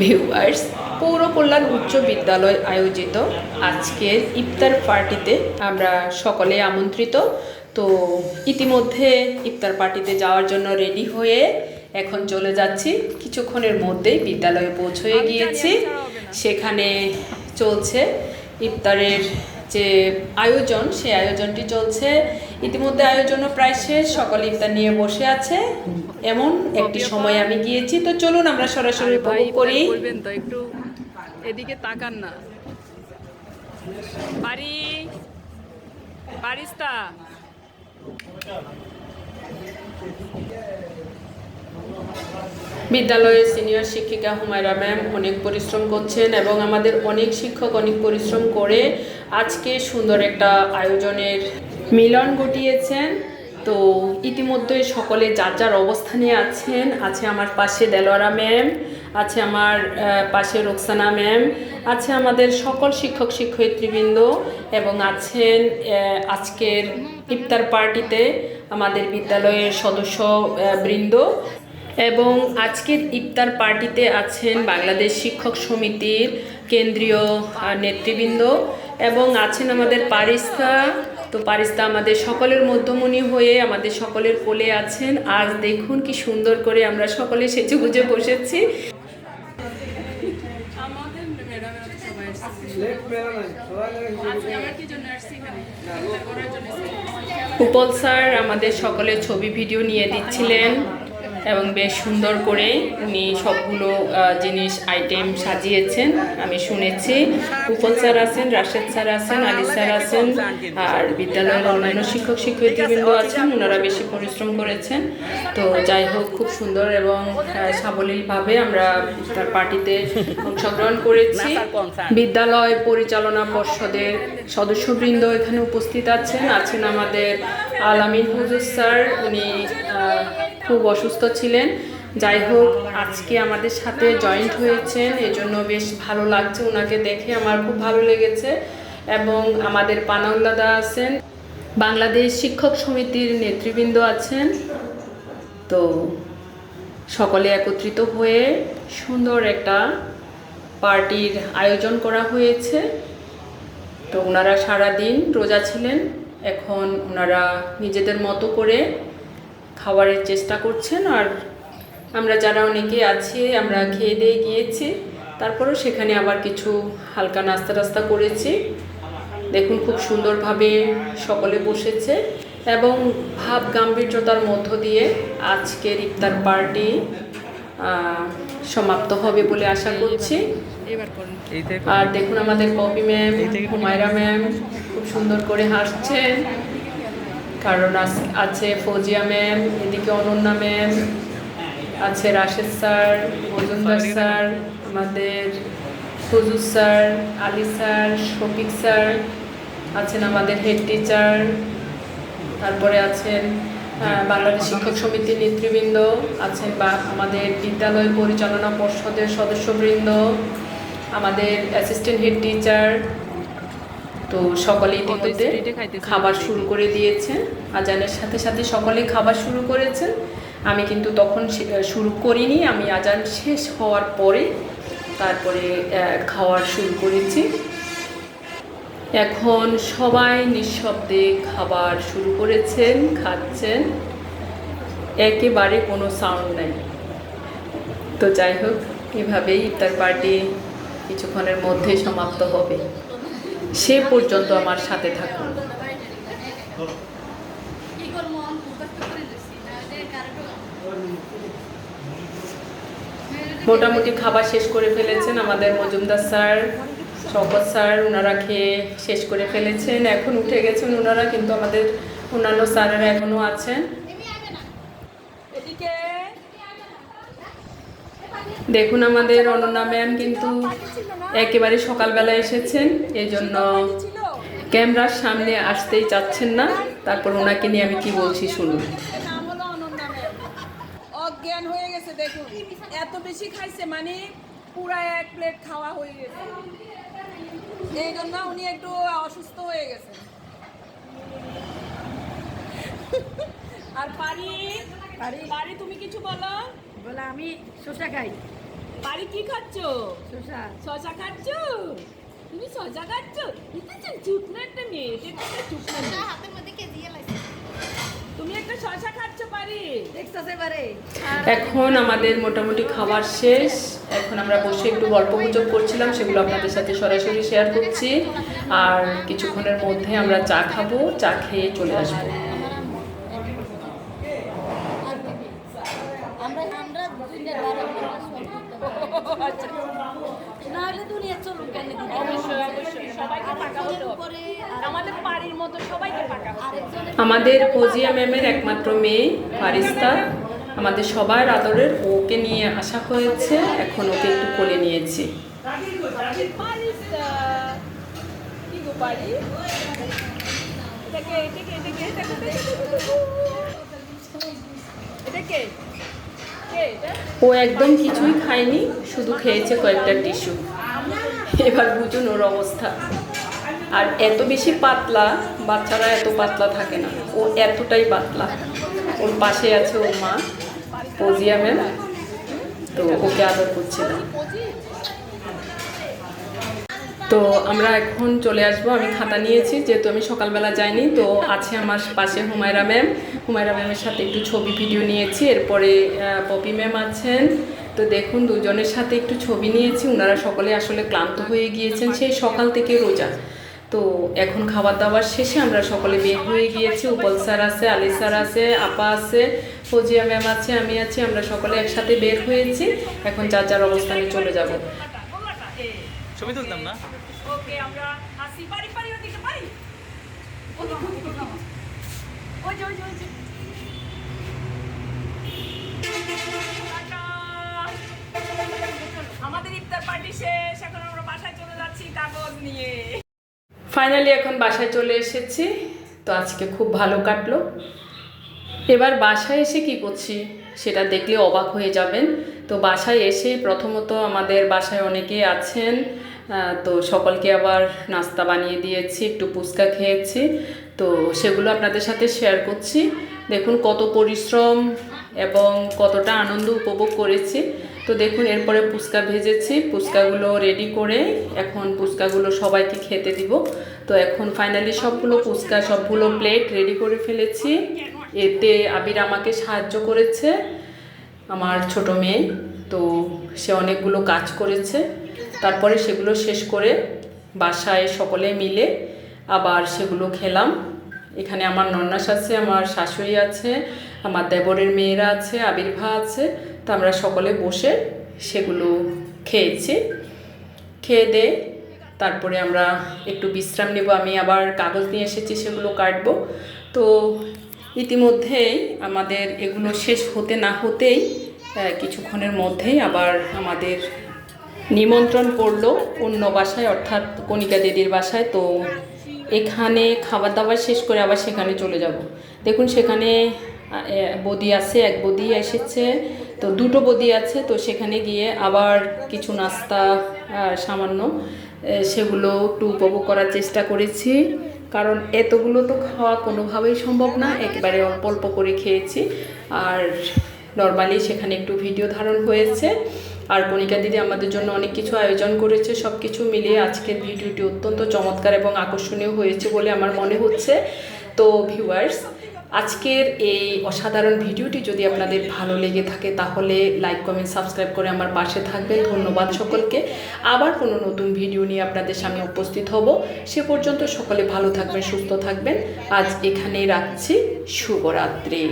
Viewers পৌর কল্যাণ উচ্চ বিদ্যালয় আয়োজিত আজকের ইফতার পার্টিতে আমরা সকলে আমন্ত্রিত। তো ইতিমধ্যে ইফতার পার্টিতে যাওয়ার জন্য রেডি হয়ে এখন চলে যাচ্ছি। কিছুক্ষণের মধ্যেই বিদ্যালয়ে পৌঁছয়ে গিয়েছি। সেখানে চলছে ইফতারের যে আয়োজন সেই আয়োজনটি চলছে। ইতিমধ্যে আয়োজনও প্রায় শেষ সকল ইফতার নিয়ে বসে আছে। এমন একটি সময় আমি গিয়েছি তো চলুন আমরা সরাসরি উপভোগ করি। তো একটু এদিকে তাকান না। বাড়ি বারিস্তা। বিদ্যালয়ের সিনিয়র শিক্ষিকা হুমায়রা ম্যাম অনেক পরিশ্রম করছেন এবং আমাদের অনেক শিক্ষক অনেক পরিশ্রম করে আজকে সুন্দর একটা আয়োজনের মিলন ঘটিয়েছেন। তো ইতিমধ্যে সকলে যার যার অবস্থানে আছেন, আছে আমার পাশে দেলোয়ারা ম্যাম, আছে আমার পাশে রোকসানা ম্যাম, আছে আমাদের সকল শিক্ষক শিক্ষয়িত্রীবৃন্দ এবং আছেন আজকের ইফতার পার্টিতে আমাদের বিদ্যালয়ের সদস্য বৃন্দ এবং আজকের ইফতার পার্টিতে আছেন বাংলাদেশ শিক্ষক সমিতির কেন্দ্রীয় নেতৃবৃন্দ এবং আছেন আমাদের পারিস্তা তো পারিস্তা আমাদের সকলের মধ্যমণি হয়ে আমাদের সকলের কোলে আছেন। আজ দেখুন কি সুন্দর করে আমরা সকলে সেজে গুজে বসেছি। উপল স্যার আমাদের সকলের ছবি ভিডিও নিয়ে দিচ্ছিলেন। এবং বেশ সুন্দর করে উনি সবগুলো জিনিস আইটেম সাজিয়েছেন। আমি শুনেছি উপল স্যার আছেন, রাশেদ স্যার আছেন, আলী স্যার আছেন, আর বিদ্যালয়ের অন্যান্য শিক্ষক, শিক্ষয়িত্রীবৃন্দ আছেন ওনারা বেশি পরিশ্রম করেছেন। তো যাই হোক, খুব সুন্দর এবং সাবলীলভাবে আমরা তার পার্টিতে অংশগ্রহণ করেছি। বিদ্যালয় পরিচালনা পর্ষদের সদস্যবৃন্দ এখানে উপস্থিত আছেন। আছেন আমাদের আলামিন হুজুর স্যার, উনি খুব অসুস্থ ছিলেন। যাই হোক, আজকে আমাদের সাথে জয়েন্ট হয়েছেন। এজন্য বেশ ভালো লাগছে ওনাকে দেখে, আমার খুব ভালো লেগেছে। এবং আমাদের পানাউল্লাদা আছেন। বাংলাদেশ শিক্ষক সমিতির নেতৃবৃন্দ আছেন। তো সকলে একত্রিত হয়ে সুন্দর একটা পার্টির আয়োজন করা হয়েছে। তো ওনারা সারাদিন রোজা ছিলেন। এখন ওনারা নিজেদের মতো করে খাবারের চেষ্টা করছেন আর আমরা যারা অনেকে আছি আমরা খেয়ে দিয়ে গিয়েছি। তারপরেও সেখানে আবার কিছু হালকা নাস্তা টাস্তা করেছি। দেখুন খুব সুন্দরভাবে সকলে বসেছে এবং ভাব গাম্ভীর্যতার মধ্য দিয়ে আজকের ইফতার পার্টি সমাপ্ত হবে বলে আশা করছি। এবার আর দেখুন আমাদের কপি ম্যাম হুমায়রা ম্যাম খুব সুন্দর করে হাসছেন। কারণ আছে ফৌজিয়া ম্যাম, এদিকে অনন্যা ম্যাম, আছে রাশেদ স্যার, মজুমদার স্যার, আমাদের হুজুর sir, Ali sir, Shafiq sir, আছেন আমাদের হেড টিচার তারপরে আছেন বাংলাদেশ শিক্ষক সমিতির নেতৃবৃন্দ, আছেন বা, আমাদের বিদ্যালয় পরিচালনা পর্ষদের সদস্যবৃন্দ, আমাদের অ্যাসিস্ট্যান্ট হেড টিচার তো সকলে ইতিমধ্যে খাবার শুরু করে দিয়েছে আজানের সাথে সাথে সকলে খাবার শুরু করেছেন। আমি কিন্তু তখন শুরু করিনি। আমি আজান শেষ হওয়ার পরে তারপরে খাওয়ার শুরু করেছি। এখন সবাই নিঃশব্দে খাবার শুরু করেছেন খাচ্ছেন। একেবারে কোনো সাউন্ড নাই। তো যাই হোক এভাবেই ইফতার পার্টি কিছুক্ষণের মধ্যে সমাপ্ত হবে। সে পর্যন্ত আমার সাথে থাকুন। মোটামুটি খাবার শেষ করে ফেলেছেন আমাদের মজুমদার স্যার, শওকত স্যার ওনারা খেয়ে শেষ করে ফেলেছেন। এখন উঠে গেছেন ওনারা কিন্তু আমাদের অন্যান্য স্যারেরা এখনও আছেন এদিকে দেখুন আমাদের অনন্যা ম্যাম কিন্তু একেবারে সকালবেলা এসেছেন এই জন্য ক্যামেরার সামনে আসতেই চাচ্ছেন না। তারপর ওনাকে নিয়ে আমি কি বলছি শুনুন। নাম হলো অনন্যা ম্যাম অজ্ঞান হয়ে গেছে দেখুন। এত বেশি খাইছে মানে পুরা এক প্লেট খাওয়া হয়ে গেছে। এই জন্য উনি একটু অসুস্থ হয়ে গেছে। আর পারি পারি তুমি কিছু বলো? বলে আমি শসা খাই। বাড়ি কি খাচ্ছ? শশা খাচ্ছ? তুমি শশা খাচ্ছ? এটা তো চুপ না একটা মেয়ে এটা একটা চুপ হাতের মধ্যে কেজিয়ে লাগছে তুমি একটা শশা খাচ্ছ পারি দেখতেছে এবারে এখন আমাদের মোটামুটি খাবার শেষ। এখন আমরা বসে একটু গল্প গুজব করছিলাম সেগুলো আপনাদের সাথে সরাসরি শেয়ার করছি। আর কিছুক্ষণের মধ্যে আমরা চা খাব চা খেয়ে চলে আসব আমরা আমরা দুনিয়ার বাইরে না হলে দুনিয়া চলুন কেন? অবশ্যই অবশ্যই। সবাইকে পাকা হতে হবে। আমাদের বাড়ির মতো সবাইকে পাকা আমাদের ফজিয়া ম্যামের একমাত্র মেয়ে ফারিস্তা। আমাদের সবার আদরের ওকে নিয়ে আসা হয়েছে এখন ওকে একটু কোলে নিয়েছি? ও একদম কিছুই খায়নি শুধু খেয়েছে কয়েকটা টিস্যু। এবার বুঝুন ওর অবস্থা। আর এত বেশি পাতলা, বাচ্চারা এত পাতলা থাকে না। ও এতটাই পাতলা। ওর পাশে আছে ওর মা ফজিয়া ম্যাম। তো ওকে আদর করছিলাম তো আমরা এখন চলে আসব। আমি খাতা নিয়েছি, যেহেতু আমি সকালবেলা যাইনি, তো আছে আমার পাশে হুমায়রা ম্যাম। হুমায়রা ম্যামের সাথে একটু ছবি, ভিডিও নিয়েছি। এরপরে পপি ম্যাম আছেন। তো দেখুন দুজনের সাথে একটু ছবি নিয়েছি। ওনারা সকলে আসলে ক্লান্ত হয়ে গিয়েছেন সেই সকাল থেকে রোজা। তো এখন খাবার দাবার শেষে আমরা সকলে বের হয়ে গিয়েছি। উপল স্যার আছে আলি স্যার আছে আপা আছে ফজিয়া ম্যাম আছে আমি আছি আমরা সকলে একসাথে বের হয়েছি। এখন যার যার অবস্থানে চলে যাব। ছবি তুলতাম না? ওকে আমরা আসি। পারি পারি ওদিকে পারি? ওই যে ওই যে ওই যে। নিয়ে। ফাইনালি এখন বাসায় চলে এসেছি, তো আজকে খুব ভালো কাটলো। এবার বাসায় এসে কি করছি সেটা দেখলে অবাক হয়ে যাবেন। তো বাসায় এসে প্রথমত আমাদের বাসায় অনেকে আছেন তো সকলকে আবার নাস্তা বানিয়ে দিয়েছি, একটু ফুচকা খেয়েছি। তো সেগুলো আপনাদের সাথে শেয়ার করছি। দেখুন কত পরিশ্রম এবং কতটা আনন্দ উপভোগ করেছি। তো দেখুন, এরপরে ফুচকা ভেজেছি। ফুচকাগুলো রেডি করে এখন ফুচকাগুলো সবাইকে খেতে দিব। তো এখন ফাইনালি সবগুলো ফুচকা, সবগুলো প্লেট রেডি করে ফেলেছি। এতে আবির আমাকে সাহায্য করেছে, আমার ছোট মেয়ে। তো সে অনেকগুলো কাজ করেছে। তারপরে সেগুলো শেষ করে বাসায় সকলে মিলে আবার সেগুলো খেলাম। এখানে আমার নন্নাস আছে, আমার শাশুড়ি আছে, আমার দেবরের মেয়েরা আছে, আবির্ভা আছে। তো আমরা সকলে বসে সেগুলো খেয়েছি। খেয়ে দে, তারপরে আমরা একটু বিশ্রাম নেব। আমি আবার কাগজ নিয়ে এসেছি, সেগুলো কাটবো। তো ইতিমধ্যেই আমাদের এগুলো শেষ হতে না হতেই কিছুক্ষণের মধ্যেই আবার আমাদের নিমন্ত্রণ পড়ল অন্য বাসায়, অর্থাৎ কণিকা দিদির বাসায়। তো এখানে খাবার দাবার শেষ করে আবার সেখানে চলে যাব। দেখুন সেখানে বদি আছে, এক বদি এসেছে, তো দুটো বদি আছে, তো সেখানে গিয়ে আবার কিছু নাস্তা সামান্য সেগুলো একটু উপভোগ করার চেষ্টা করেছি। কারণ এতগুলো তো খাওয়া কোনোভাবেই সম্ভব না, একবারে অল্প অল্প করে খেয়েছি। আর নর্মালি সেখানে একটু ভিডিও ধারণ হয়েছে। আর কণিকা দিদি আমাদের জন্য অনেক কিছু আয়োজন করেছে সব কিছু মিলিয়ে আজকের ভিডিওটি অত্যন্ত চমৎকার এবং আকর্ষণীয় হয়েছে বলে আমার মনে হচ্ছে। তো ভিউয়ার্স আজকের এই অসাধারণ ভিডিওটি যদি আপনাদের ভালো লেগে থাকে তাহলে লাইক কমেন্ট সাবস্ক্রাইব করে আমার পাশে থাকবেন। ধন্যবাদ সকলকে। আবার কোনো নতুন ভিডিও নিয়ে আপনাদের সামনে উপস্থিত হব। সে পর্যন্ত সকলে ভালো থাকবেন, সুস্থ থাকবেন। আজ এখানেই রাখছি। শুভরাত্রি।